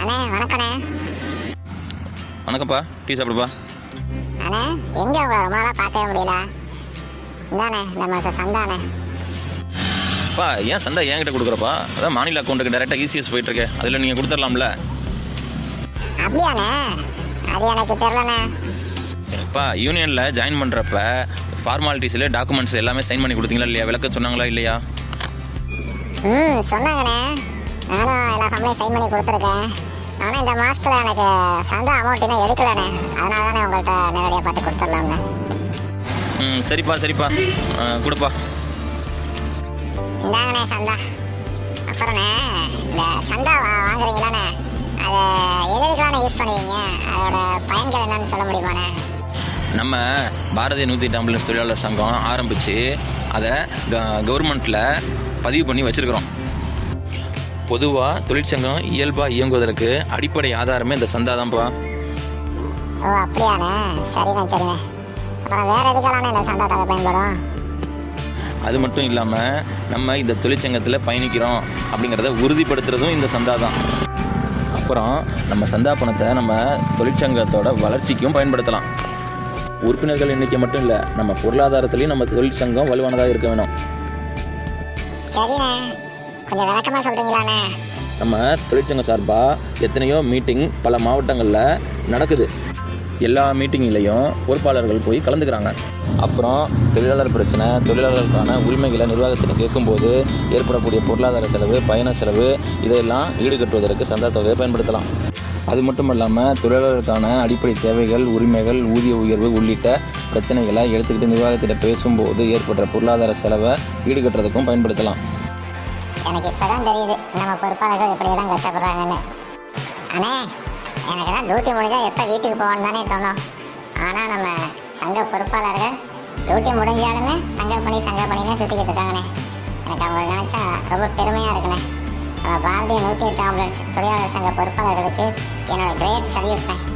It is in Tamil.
அண்ணே வணக்கண்ணே வணக்கம்ப்பா. டீ சாப்பிடுப்பா. அண்ணே எங்க உங்களை ரொம்ப நாளாக பார்க்கவே முடியல? இந்தாண்ணே இந்த மாதம் சந்தானே ஏன் சந்தா என்கிட்ட கொடுக்குறப்பா? அதான் மாநில அக்கௌண்ட்டுக்கு டேரெக்டாக இசிஎஸ் போயிட்டுருக்கு. அதில் நீங்கள் கொடுத்துடலாம்ல. அப்படியாண்ணே? அது எனக்கு தெரிலண்ணே அப்பா யூனியனில் ஜாயின் பண்ணுறப்ப ஃபார்மாலிட்டிஸில் டாக்குமெண்ட்ஸ் எல்லாமே சைன் பண்ணி கொடுத்தீங்களா இல்லையா? விளக்கம் சொன்னாங்களா இல்லையா? ம் சொன்னாங்கண்ணே. நானும் எல்லா ஃபேமிலியும் சைன் பண்ணி கொடுத்துருக்கேன். ஆனால் இந்த மாதத்தில் எனக்கு சந்தா அமௌண்ட் இன்னும் எடுக்கலண்ணே. அதனால தானே உங்கள்கிட்ட நேரடியாக பார்த்து கொடுத்துடலாம்ண்ணே. ம் சரிப்பா சரிப்பா. கொடுப்பா. இந்தாங்கண்ணே சந்தா. அப்புறண்ணே இந்த சந்தா வாங்குறீங்களாண்ணே? அதை எதுக்கெல்லாம் யூஸ் பண்ணுவீங்க? அதோட பயன்கள் என்னன்னு சொல்ல முடியுமாண்ணே? நம்ம பாரதிய நூற்றி எட்டு ஆம்புலன்ஸ் தொழிலாளர் சங்கம் ஆரம்பித்து அதை கவர்மெண்ட்டில் பதிவு பண்ணி வச்சுருக்கிறோம். பொதுவாக தொழிற்சங்கம் இயல்பாக இயங்குவதற்கு அடிப்படை ஆதாரமே இந்த சந்தா தான்ப்பா ஓ அப்படியாண்ணே. சரிண்ணே சரிண்ணே. அப்புறம் வேற எதுக்கெல்லாம் இந்த சந்தா தொகை பயன்படும்? அது மட்டும் இல்லாமல் நம்ம இந்த தொழிற்சங்கத்தில் பயணிக்கிறோம் அப்படிங்கிறத உறுதிப்படுத்துறதும் இந்த சந்தா தான். அப்புறம் நம்ம சந்தா பணத்தை நம்ம தொழிற்சங்கத்தோட வளர்ச்சிக்கும் பயன்படுத்தலாம். உறுப்பினர்கள் எண்ணிக்கை மட்டும் இல்லை நம்ம பொருளாதாரத்துலேயும் நம்ம தொழிற்சங்கம் வலுவானதாக இருக்க வேணும். சரிண்ணே. கொஞ்சம் விளக்கமாக சொல்கிறீங்களாண்ணே நம்ம தொழிற்சங்கம் சார்பாக எத்தனையோ மீட்டிங் பல மாவட்டங்களில் நடக்குது. எல்லா மீட்டிங்லேயும் பொறுப்பாளர்கள் போய் கலந்துக்கிறாங்க. அப்புறம் தொழிலாளர் பிரச்சனை தொழிலாளர்களுக்கான உரிமைகளை நிர்வாகத்தில் கேட்கும்போது ஏற்படக்கூடிய பொருளாதார செலவு பயண செலவு இதையெல்லாம் ஈடுகட்டுவதற்கு சந்தா தொகையை பயன்படுத்தலாம். அது மட்டும் இல்லாமல் தொழிலாளருக்கான அடிப்படை தேவைகள் உரிமைகள் ஊதிய உயர்வு உள்ளிட்ட பிரச்சனைகளை எடுத்துக்கிட்டு நிர்வாகத்திட்ட பேசும்போது ஏற்படுற பொருளாதார செலவை ஈடுகட்டுறதுக்கும் பயன்படுத்தலாம். எனக்கு இப்போதான் தெரியுது நம்ம பொறுப்பாளர்கள் இப்படியெல்லாம் கஷ்டப்படுறாங்கன்னு. அண்ணே எனக்கு தான் டியூட்டி முடிஞ்சால் எப்போ வீட்டுக்கு போகணும்னு தானே தோணும். ஆனால் நம்ம சங்க பொறுப்பாளர்கள் டியூட்டி முடிஞ்சாலுமே சங்க பணி சங்க பணின்னு சுற்றிக்கிட்டு இருக்காங்கண்ணே. எனக்கு அவங்களை நினச்சா ரொம்ப பெருமையாக இருக்குண்ணே. பாரதிய நூற்றி எட்டு ஆம்புலன்ஸ் தொழிலாளர் சங்க பொறுப்பாளர்களுக்கு என்னோட கிரேட் சல்யூட்ண்ணே